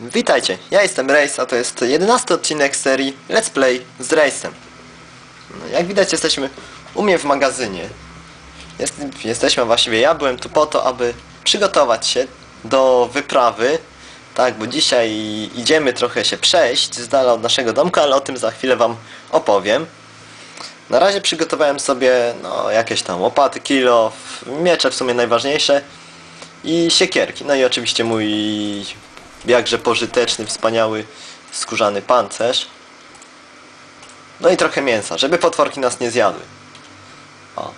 Witajcie, ja jestem Race, a to jest 11 odcinek serii Let's Play z Race'em. No, jak widać jesteśmy u mnie w magazynie. Jest, jesteśmy, właściwie ja byłem tu po to, aby przygotować się do wyprawy. Tak, bo dzisiaj idziemy trochę się przejść z dala od naszego domku, ale o tym za chwilę wam opowiem. Na razie przygotowałem sobie no, jakieś tam łopaty, kilo, miecze w sumie najważniejsze i siekierki. No i oczywiście mój jakże pożyteczny, wspaniały skórzany pancerz. No i trochę mięsa, żeby potworki nas nie zjadły. O.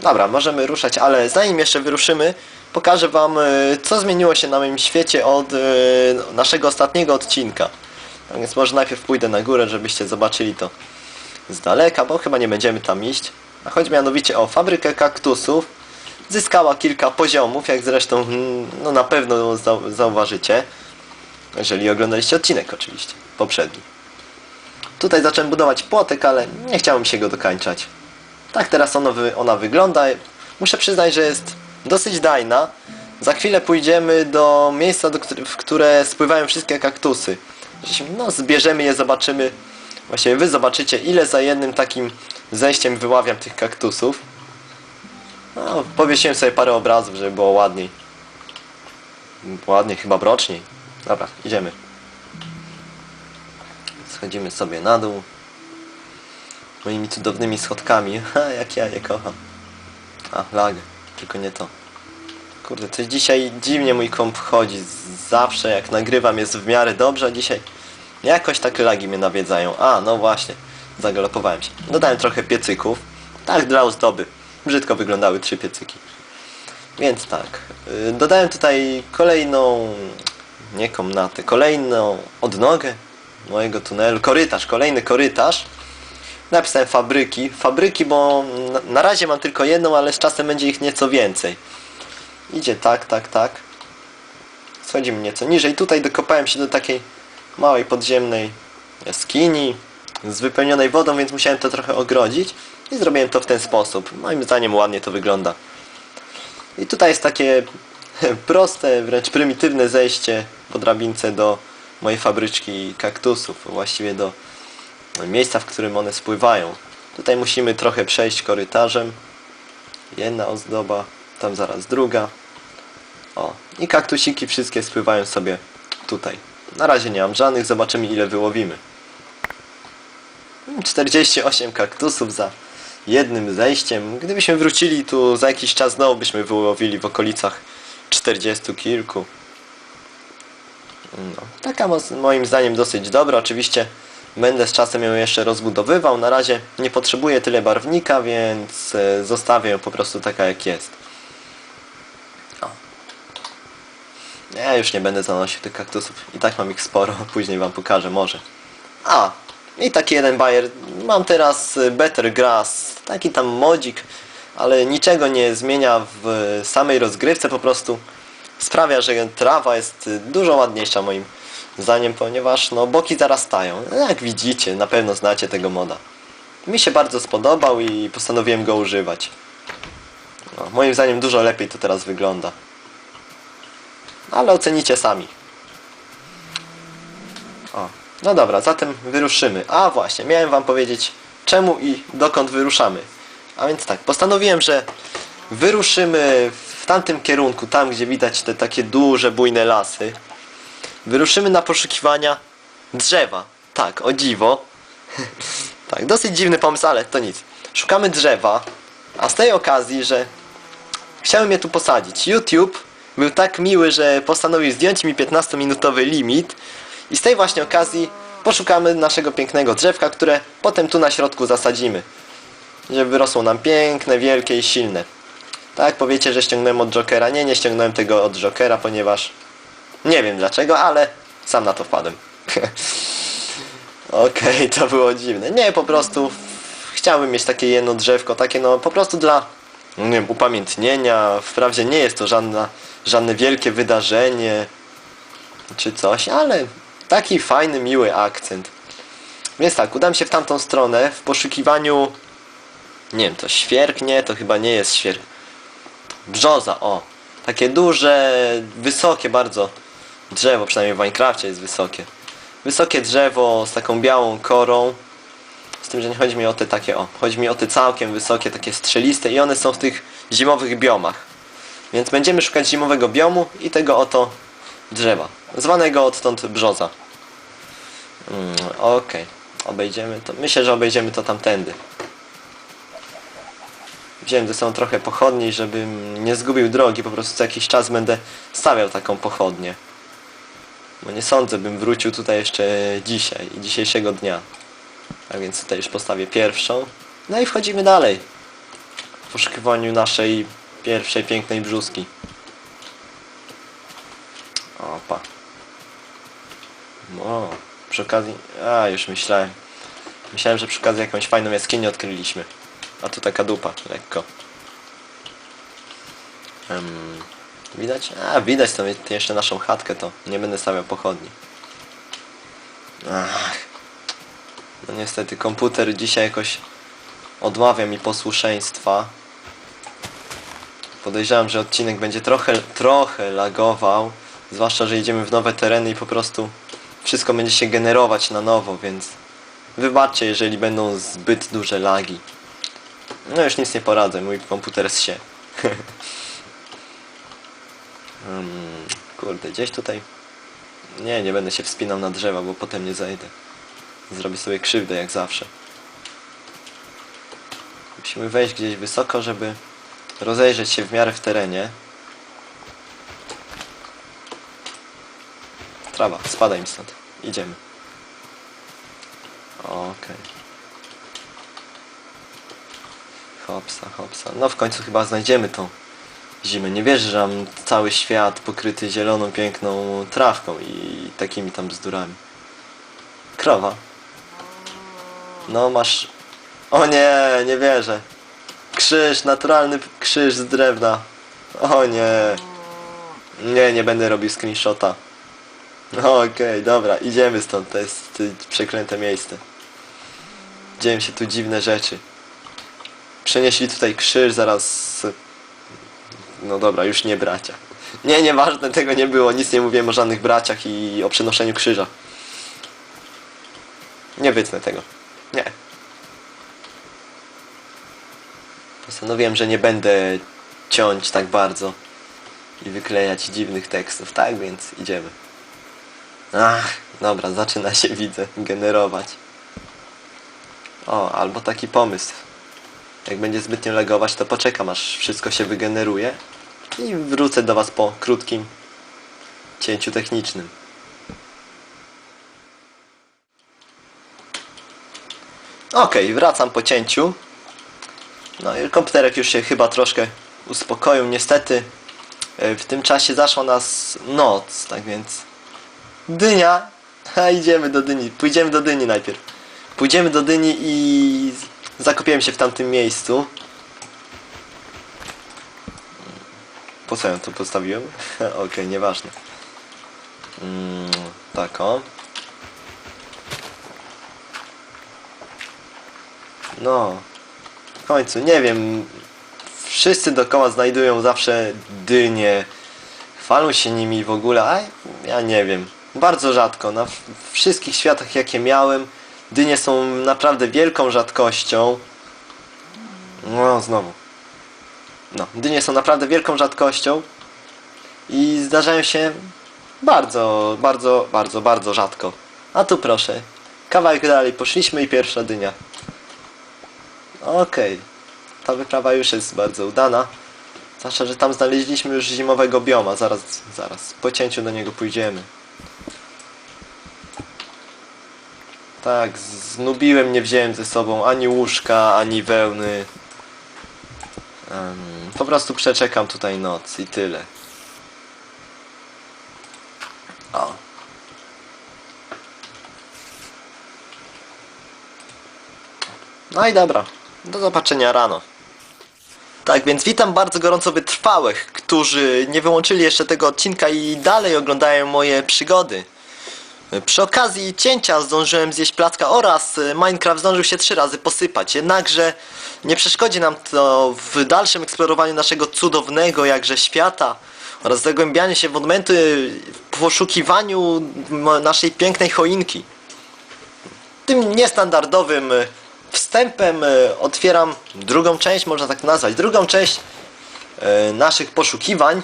Dobra, możemy ruszać, ale zanim jeszcze wyruszymy, pokażę wam y, co zmieniło się na moim świecie od y, naszego ostatniego odcinka. Tak więc może najpierw pójdę na górę, żebyście zobaczyli to z daleka, bo chyba nie będziemy tam iść. A chodzi mianowicie o fabrykę kaktusów. Zyskała kilka poziomów, jak zresztą mm, no, na pewno zau zauważycie. Jeżeli oglądaliście odcinek oczywiście, poprzedni. Tutaj zacząłem budować płotek, ale nie chciałem się go dokańczać. Tak teraz ono ona wygląda. Muszę przyznać, że jest dosyć dajna. Za chwilę pójdziemy do miejsca, do w które spływają wszystkie kaktusy. No, zbierzemy je, zobaczymy. Właściwie wy zobaczycie, ile za jednym takim zejściem wyławiam tych kaktusów. No, powiesiłem sobie parę obrazów, żeby było ładniej. Ładniej, chyba mroczniej. Dobra, idziemy. Schodzimy sobie na dół. Moimi cudownymi schodkami. Ha, jak ja je kocham. A, lag. Tylko nie to. Kurde, coś dzisiaj dziwnie mój komp chodzi. Zawsze jak nagrywam jest w miarę dobrze, a dzisiaj jakoś tak lagi mnie nawiedzają. A, no właśnie. Zagalopowałem się. Dodałem trochę piecyków. Tak dla ozdoby. Brzydko wyglądały trzy piecyki. Więc tak. y, Dodałem tutaj kolejną... Nie komnatę. Kolejną odnogę mojego tunelu. Korytarz. Kolejny korytarz. Napisałem fabryki. Fabryki, bo na, na razie mam tylko jedną, ale z czasem będzie ich nieco więcej. Idzie tak, tak, tak. Schodzimy nieco niżej. Tutaj dokopałem się do takiej małej podziemnej jaskini z wypełnionej wodą, więc musiałem to trochę ogrodzić i zrobiłem to w ten sposób. Moim zdaniem ładnie to wygląda. I tutaj jest takie proste, wręcz prymitywne zejście po drabince do mojej fabryczki kaktusów, właściwie do miejsca, w którym one spływają. Tutaj musimy trochę przejść korytarzem. Jedna ozdoba, tam zaraz druga. O, i kaktusiki wszystkie spływają sobie tutaj. Na razie nie mam żadnych, zobaczymy ile wyłowimy. 48 kaktusów za jednym zejściem. Gdybyśmy wrócili tu za jakiś czas, znowu byśmy wyłowili w okolicach 40 kilku. No, taka mo- moim zdaniem dosyć dobra. Oczywiście będę z czasem ją jeszcze rozbudowywał. Na razie nie potrzebuję tyle barwnika, więc e, zostawię ją po prostu taka jak jest. Ja już nie będę zanosił tych kaktusów. I tak mam ich sporo. Później wam pokażę może. A, i taki jeden bajer. Mam teraz y, Better Grass, taki tam modzik, ale niczego nie zmienia w samej rozgrywce, po prostu sprawia, że trawa jest y, dużo ładniejsza moim zdaniem, ponieważ no boki zarastają. Jak widzicie, na pewno znacie tego moda. Mi się bardzo spodobał i postanowiłem go używać. No, moim zdaniem dużo lepiej to teraz wygląda. Ale ocenicie sami. O, no dobra, zatem wyruszymy. A właśnie, miałem wam powiedzieć czemu i dokąd wyruszamy. A więc tak, postanowiłem, że wyruszymy w tamtym kierunku, tam gdzie widać te takie duże, bujne lasy. Wyruszymy na poszukiwania drzewa. Tak, o dziwo. tak, dosyć dziwny pomysł, ale to nic. Szukamy drzewa, a z tej okazji, że chciałem je tu posadzić. YouTube był tak miły, że postanowił zdjąć mi 15-minutowy limit i z tej właśnie okazji poszukamy naszego pięknego drzewka, które potem tu na środku zasadzimy. Żeby wyrosło nam piękne, wielkie i silne. Tak, powiecie, że ściągnąłem od Jokera. Nie, nie ściągnąłem tego od Jokera, ponieważ nie wiem dlaczego, ale sam na to wpadłem. Okej, to było dziwne. Nie, po prostu chciałbym mieć takie jedno drzewko, takie no po prostu dla no nie wiem, upamiętnienia. Wprawdzie nie jest to żadna, żadne wielkie wydarzenie czy coś, ale taki fajny, miły akcent. Więc tak, udam się w tamtą stronę w poszukiwaniu nie wiem, to świerk? Nie, to chyba nie jest świerk. Brzoza, o. Takie duże, wysokie bardzo drzewo, przynajmniej w Minecrafcie jest wysokie. Wysokie drzewo z taką białą korą. Z tym, że nie chodzi mi o te takie, o, chodzi mi o te całkiem wysokie, takie strzeliste i one są w tych zimowych biomach. Więc będziemy szukać zimowego biomu i tego oto drzewa, zwanego odtąd brzoza. Mm, Okej, obejdziemy to. Myślę, że obejdziemy to tamtędy. Wziąłem ze sobą trochę pochodni, żebym nie zgubił drogi, po prostu co jakiś czas będę stawiał taką pochodnię. Bo nie sądzę, bym wrócił tutaj jeszcze dzisiaj, i dzisiejszego dnia. A więc tutaj już postawię pierwszą. No i wchodzimy dalej. W poszukiwaniu naszej pierwszej pięknej brzuski. Opa. O, przy okazji... A, już myślałem. Myślałem, że przy okazji jakąś fajną jaskinię odkryliśmy. A tu taka dupa, lekko. Em, widać? A, widać tam jeszcze naszą chatkę, to nie będę stawiał pochodni. Ach. No niestety komputer dzisiaj jakoś odmawia mi posłuszeństwa. Podejrzewam, że odcinek będzie trochę, trochę lagował. Zwłaszcza, że idziemy w nowe tereny i po prostu wszystko będzie się generować na nowo, więc wybaczcie, jeżeli będą zbyt duże lagi. No już nic nie poradzę, mój komputer się. um, kurde, gdzieś tutaj... Nie, nie będę się wspinał na drzewa, bo potem nie zejdę. Zrobię sobie krzywdę jak zawsze. Musimy wejść gdzieś wysoko, żeby rozejrzeć się w miarę w terenie. Trawa, spadaj mi stąd. Idziemy. Okej. Hopsa, hopsa. No w końcu chyba znajdziemy tą zimę. Nie wierzę, że mam cały świat pokryty zieloną, piękną trawką i takimi tam bzdurami. Krowa. No masz... O nie, nie wierzę. Krzyż, naturalny krzyż z drewna. O nie. Nie, nie będę robił screenshota. No okej, dobra, idziemy stąd. To jest y, przeklęte miejsce. Dzieją się tu dziwne rzeczy. Przenieśli tutaj krzyż, zaraz... No dobra, już nie bracia. Nie, nieważne, tego nie było. Nic nie mówiłem o żadnych braciach i o przenoszeniu krzyża. Nie wytnę tego. Nie. Postanowiłem, że nie będę ciąć tak bardzo i wyklejać dziwnych tekstów, tak więc idziemy. Ach, dobra, zaczyna się, widzę, generować. O, albo taki pomysł. Jak będzie zbytnio legować, to poczekam aż wszystko się wygeneruje i wrócę do Was po krótkim cięciu technicznym. Okej, wracam po cięciu. No i komputerek już się chyba troszkę uspokoił. Niestety e, w tym czasie zaszła nas noc, tak więc dynia. A idziemy do dyni. Pójdziemy do dyni najpierw. Pójdziemy do dyni i z- zakopiemy się w tamtym miejscu. Po co ją tu postawiłem? Okej, nieważne. Mm, tak o. No. W końcu, nie wiem. Wszyscy dookoła znajdują zawsze dynie. Chwalą się nimi w ogóle, a ja nie wiem. Bardzo rzadko. Na wszystkich światach jakie miałem, dynie są naprawdę wielką rzadkością. No, znowu. No, dynie są naprawdę wielką rzadkością. I zdarzają się bardzo, bardzo, bardzo, bardzo rzadko. A tu proszę. Kawałek dalej poszliśmy i pierwsza dynia. Okej. Ta wyprawa już jest bardzo udana. Zwłaszcza, że tam znaleźliśmy już zimowego bioma. Zaraz, zaraz. Po cięciu do niego pójdziemy. Tak, znubiłem, nie wziąłem ze sobą ani łóżka, ani wełny. Em, po prostu przeczekam tutaj noc i tyle. O. No i dobra. Do zobaczenia rano. Tak, więc witam bardzo gorąco wytrwałych, którzy nie wyłączyli jeszcze tego odcinka i dalej oglądają moje przygody. Przy okazji cięcia zdążyłem zjeść placka oraz y, Minecraft zdążył się trzy razy posypać. Jednakże nie przeszkodzi nam to w dalszym eksplorowaniu naszego cudownego jakże świata oraz zagłębianie się w odmęty w poszukiwaniu naszej pięknej choinki. Tym niestandardowym e, wstępem e, otwieram drugą część, można tak nazwać, drugą część e, naszych poszukiwań.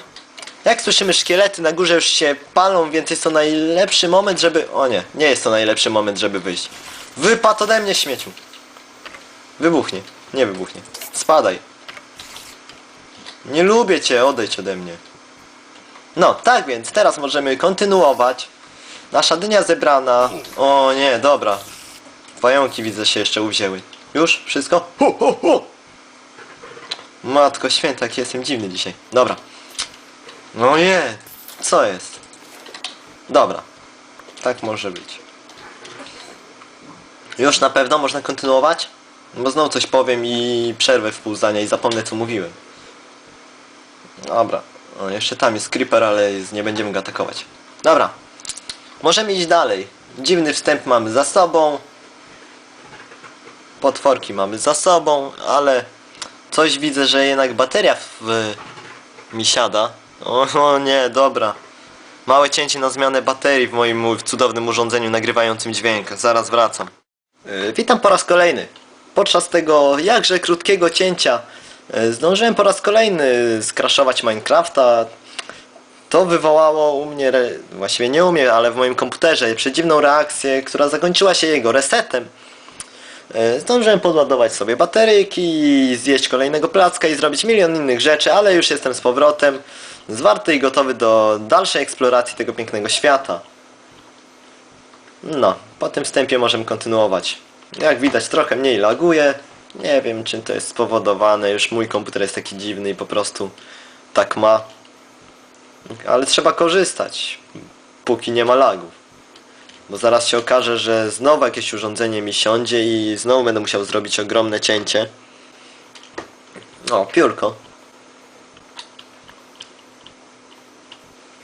Jak słyszymy, szkielety na górze już się palą, więc jest to najlepszy moment, żeby... O nie, nie jest to najlepszy moment, żeby wyjść. Wypadł ode mnie śmieciu. Wybuchnie. Nie wybuchnie. Spadaj. Nie lubię cię, odejdź ode mnie. No, tak więc, teraz możemy kontynuować. Nasza dynia zebrana. O nie, dobra. Pająki widzę się jeszcze uwzięły. Już? Wszystko? Matko święta, jaki jestem dziwny dzisiaj. Dobra. No nie, co jest? Dobra. Tak może być. Już na pewno można kontynuować? Bo znowu coś powiem i przerwę w pół zdania i zapomnę co mówiłem. Dobra. O, jeszcze tam jest creeper, ale nie będziemy go atakować. Dobra. Możemy iść dalej. Dziwny wstęp mamy za sobą. Potworki mamy za sobą, ale coś widzę, że jednak bateria w mi siada. O, o nie, dobra. Małe cięcie na zmianę baterii w moim cudownym urządzeniu nagrywającym dźwięk. Zaraz wracam. Yy, witam po raz kolejny. Podczas tego jakże krótkiego cięcia yy, zdążyłem po raz kolejny skraszować Minecrafta. To wywołało u mnie, re... właściwie nie u mnie, ale w moim komputerze przedziwną reakcję, która zakończyła się jego resetem. E, Zdążyłem podładować sobie bateryjki, zjeść kolejnego placka i zrobić milion innych rzeczy, ale już jestem z powrotem, zwarty i gotowy do dalszej eksploracji tego pięknego świata. No, po tym wstępie możemy kontynuować. Jak widać trochę mniej laguje. Nie wiem czym to jest spowodowane, już mój komputer jest taki dziwny i po prostu tak ma. Ale trzeba korzystać, póki nie ma lagów. Bo zaraz się okaże, że znowu jakieś urządzenie mi siądzie i znowu będę musiał zrobić ogromne cięcie. O, piórko.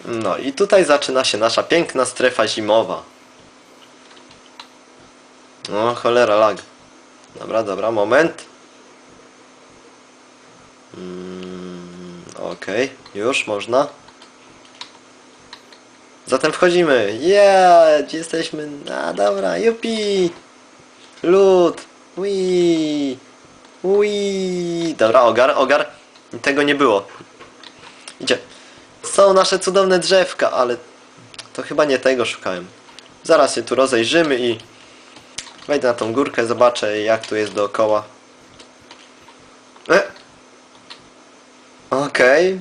No i tutaj zaczyna się nasza piękna strefa zimowa. No cholera lag. Dobra, dobra, moment. Mm, Okej, już można. Zatem wchodzimy. Yeah, jesteśmy? A dobra, jupi! Lód! Ui! Ui! Dobra, ogar, ogar. Tego nie było. Idzie. Są nasze cudowne drzewka, ale to chyba nie tego szukałem. Zaraz się tu rozejrzymy i wejdę na tą górkę, zobaczę jak tu jest dookoła. E? Okej,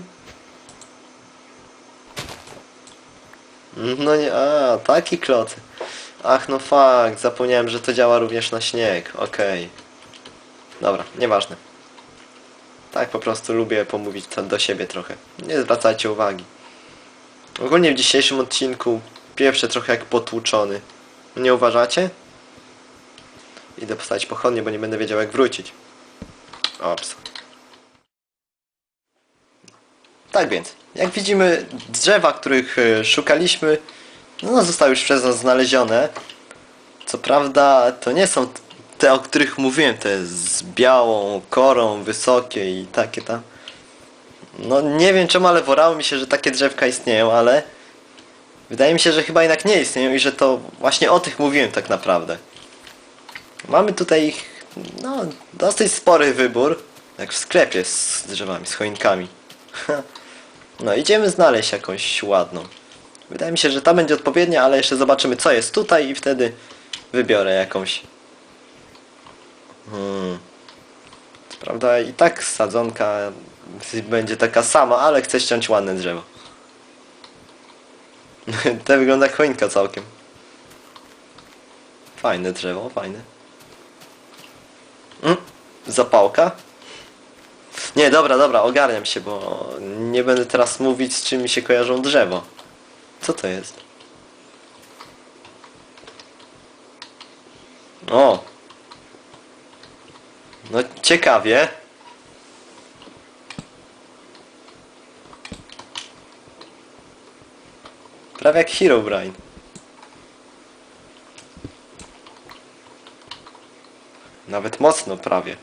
No nie, a, taki kloc. Ach, no fakt, zapomniałem, że to działa również na śnieg. Okej. Dobra, nieważne. Tak po prostu lubię pomówić do siebie trochę. Nie zwracajcie uwagi. Ogólnie w dzisiejszym odcinku pierwsze trochę jak potłuczony. Nie uważacie? Idę postawić pochodnie, bo nie będę wiedział jak wrócić. Ops. Tak więc, jak widzimy, drzewa, których e, szukaliśmy, no, zostały już przez nas znalezione. Co prawda, to nie są te, o których mówiłem, te z białą korą, wysokie i takie tam. No nie wiem czemu, ale worało mi się, że takie drzewka istnieją, ale wydaje mi się, że chyba jednak nie istnieją i że to właśnie o tych mówiłem tak naprawdę. Mamy tutaj ich, no, dosyć spory wybór, jak w sklepie z drzewami, z choinkami. No, idziemy znaleźć jakąś ładną. Wydaje mi się, że ta będzie odpowiednia, ale jeszcze zobaczymy co jest tutaj i wtedy wybiorę jakąś. Hmm. Prawda i tak sadzonka będzie taka sama, ale chcę ściąć ładne drzewo. Te wygląda jak choinka całkiem. Fajne drzewo, fajne. Mm, zapałka. Nie, dobra, dobra, ogarniam się, bo nie będę teraz mówić z czym mi się kojarzą drzewo. Co to jest? O! No ciekawie. Prawie jak Herobrine. Nawet mocno prawie.